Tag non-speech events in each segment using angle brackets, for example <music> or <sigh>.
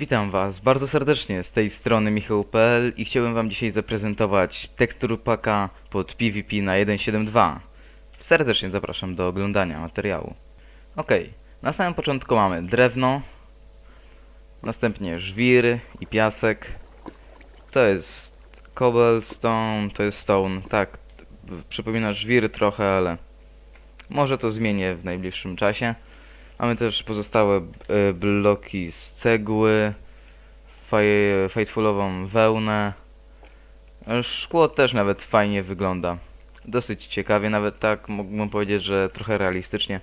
Witam Was bardzo serdecznie z tej strony Michał.pl i chciałbym Wam dzisiaj zaprezentować tekstur paka pod PvP na 1.7.2. Serdecznie zapraszam do oglądania materiału. Ok, na samym początku mamy drewno, następnie żwir i piasek. To jest cobblestone, to jest stone, tak, przypomina żwir trochę, ale może to zmienię w najbliższym czasie. Mamy też pozostałe e, bloki z cegły, fajtfulową wełnę. Szkło też nawet fajnie wygląda. Dosyć ciekawie, nawet tak mógłbym powiedzieć, że trochę realistycznie.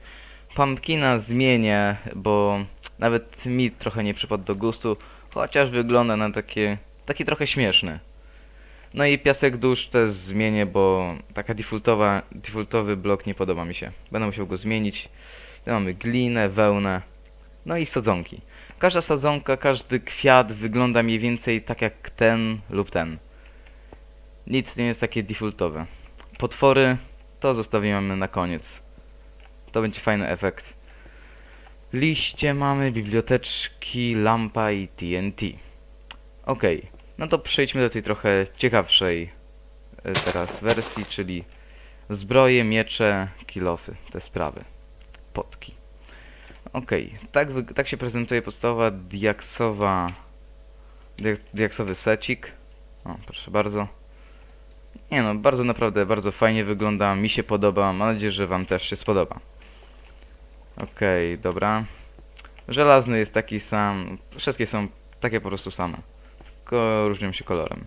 Pumpkina zmienię, bo nawet mi trochę nie przypadł do gustu, chociaż wygląda na takie, taki trochę śmieszny. No i piasek dusz też zmienię, bo taka defaultowa, defaultowy blok nie podoba mi się. Będę musiał go zmienić. Mamy glinę, wełnę, no i sadzonki. Każda sadzonka, każdy kwiat wygląda mniej więcej tak jak ten lub ten. Nic nie jest takie defaultowe. Potwory to zostawimy na koniec. To będzie fajny efekt. Liście mamy, biblioteczki, lampa i TNT. Okej, no to przejdźmy do tej trochę ciekawszej e, teraz wersji, czyli zbroje, miecze, kilofy, te sprawy potki. Okej, tak, tak się prezentuje podstawowa diaksowa, diak, diaksowy secik. O, proszę bardzo. Nie no, bardzo naprawdę, bardzo fajnie wygląda, mi się podoba, mam nadzieję, że wam też się spodoba. Okej, dobra. Żelazny jest taki sam, wszystkie są takie po prostu same, tylko różnią się kolorem.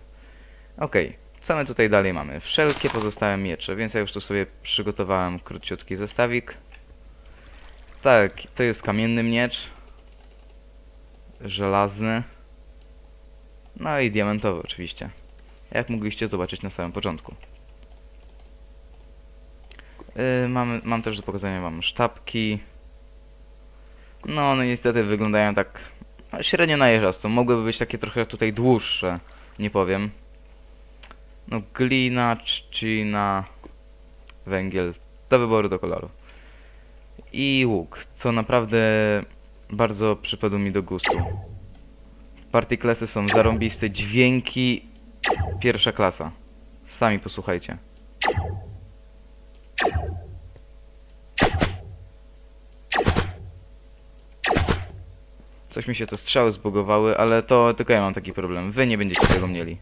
Okej, co my tutaj dalej mamy? Wszelkie pozostałe miecze, więc ja już tu sobie przygotowałem króciutki zestawik. Tak, to jest kamienny miecz. Żelazny. No i diamentowy oczywiście. Jak mogliście zobaczyć na samym początku. Yy, mamy, mam też do pokazania wam sztabki. No one niestety wyglądają tak no, średnio najeżdżasto. Mogłyby być takie trochę tutaj dłuższe, nie powiem. No glina, trzcina, węgiel. Do wyboru do koloru i łuk, co naprawdę bardzo przypadło mi do gustu. Partyklesy są zarąbiste, dźwięki pierwsza klasa. Sami posłuchajcie. Coś mi się te strzały zbugowały, ale to tylko ja mam taki problem. Wy nie będziecie tego mieli.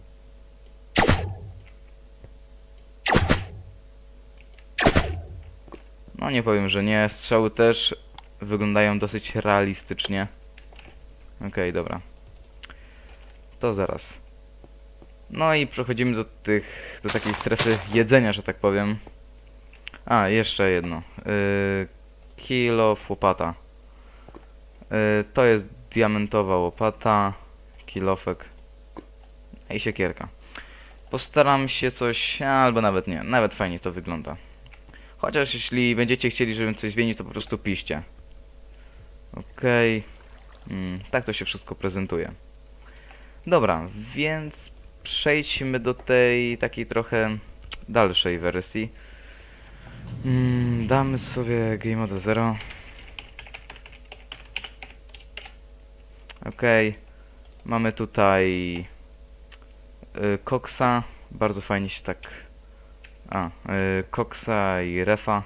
No nie powiem, że nie. Strzały też wyglądają dosyć realistycznie. Okej, dobra. To zaraz. No i przechodzimy do tych, do takiej strefy jedzenia, że tak powiem. A, jeszcze jedno. Yy, kilo łopata. Yy, to jest diamentowa łopata, kilofek i siekierka. Postaram się coś, albo nawet nie, nawet fajnie to wygląda. Chociaż jeśli będziecie chcieli, żebym coś zmienił, to po prostu piszcie. Okej. Mm, tak to się wszystko prezentuje. Dobra, więc przejdźmy do tej takiej trochę dalszej wersji. Mm, damy sobie Game Mode 0. Okej. Mamy tutaj y, Coxa. Bardzo fajnie się tak a, y, koksa i refa.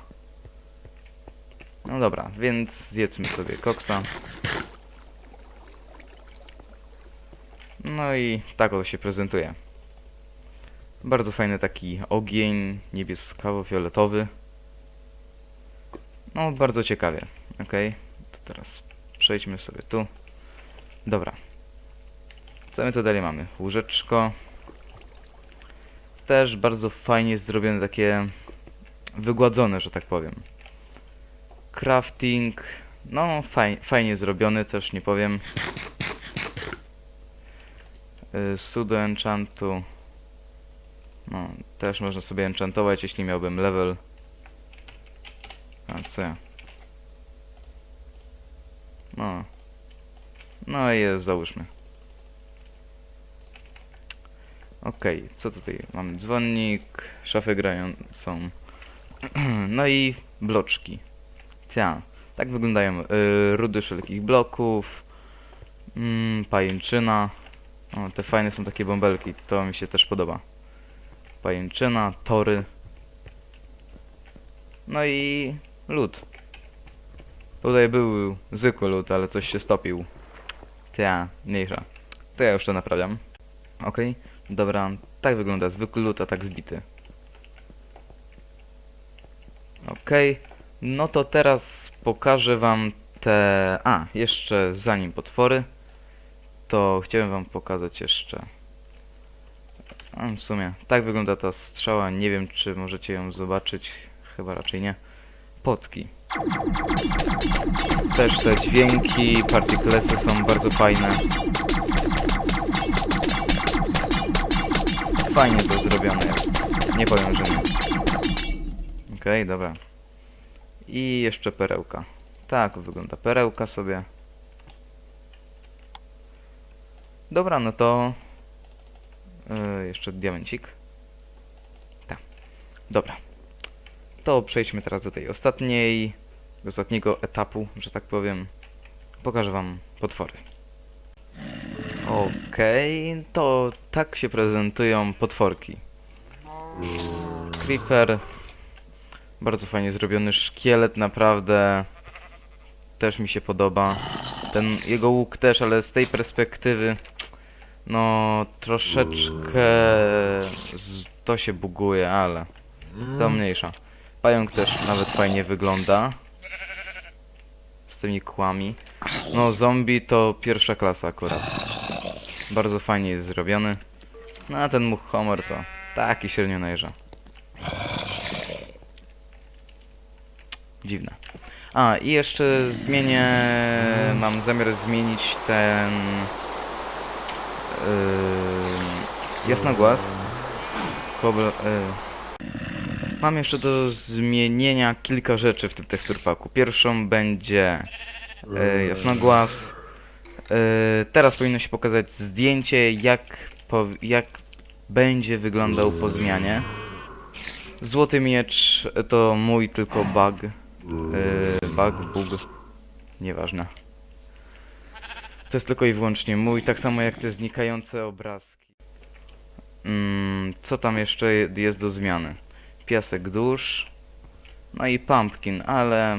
No dobra, więc zjedzmy sobie koksa. No i tak to się prezentuje. Bardzo fajny taki ogień niebieskawo-fioletowy. No, bardzo ciekawie. Ok, to teraz przejdźmy sobie tu. Dobra. Co my tu dalej mamy? Łóżeczko też bardzo fajnie zrobione, takie wygładzone, że tak powiem. Crafting, no faj, fajnie zrobiony, też nie powiem. Y, Sudo enchantu, no też można sobie enchantować, jeśli miałbym level. A co ja? No. No i załóżmy. Okej, co tutaj? Mamy dzwonnik, szafę grającą. <clears throat> no i bloczki. Cia, tak wyglądają y, rudy wszelkich bloków. Mm, pajęczyna. O, te fajne są takie bąbelki, to mi się też podoba. Pajęczyna, tory. No i lód. Tutaj był zwykły lód, ale coś się stopił. Ta, mniejsza. To ja już to naprawiam. Okej, dobra, tak wygląda zwykły lód, a tak zbity. Okej, no to teraz pokażę wam te... A, jeszcze zanim potwory, to chciałem wam pokazać jeszcze... A, w sumie, tak wygląda ta strzała, nie wiem czy możecie ją zobaczyć, chyba raczej nie. Potki. Też te dźwięki, partyklesy są bardzo fajne. Fajnie zrobione jest. Nie powiem, że nie. Okej, dobra. I jeszcze perełka. Tak wygląda perełka sobie. Dobra, no to... Yy, jeszcze diamencik. Tak. Dobra. To przejdźmy teraz do tej ostatniej... do ostatniego etapu, że tak powiem. Pokażę wam potwory. Okej, to tak się prezentują potworki. Creeper. Bardzo fajnie zrobiony szkielet, naprawdę. Też mi się podoba. Ten jego łuk też, ale z tej perspektywy. No, troszeczkę z, to się buguje, ale to mniejsza. Pająk też nawet fajnie wygląda. Z tymi kłami. No, zombie to pierwsza klasa akurat. Bardzo fajnie jest zrobiony. No, a ten much Homer to taki średnio najeżdża. Dziwne. A, i jeszcze zmienię... Mam zamiar zmienić ten... Yy, jasnogłaz. Kobl, yy. Mam jeszcze do zmienienia kilka rzeczy w tym teksturpaku. Pierwszą będzie yy, jasnogłaz. Yy, teraz powinno się pokazać zdjęcie, jak, jak będzie wyglądał po zmianie. Złoty miecz to mój tylko bug. Yy, bug, bug. Nieważne. To jest tylko i wyłącznie mój, tak samo jak te znikające obrazki. Mm, co tam jeszcze jest do zmiany? Piasek dusz. No i pumpkin, ale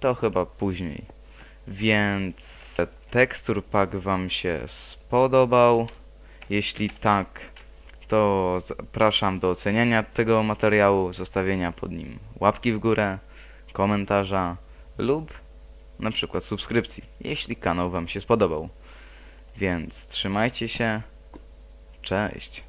to chyba później. Więc tekstur pack wam się spodobał. Jeśli tak, to zapraszam do oceniania tego materiału, zostawienia pod nim łapki w górę, komentarza lub na przykład subskrypcji, jeśli kanał Wam się spodobał. Więc trzymajcie się. Cześć.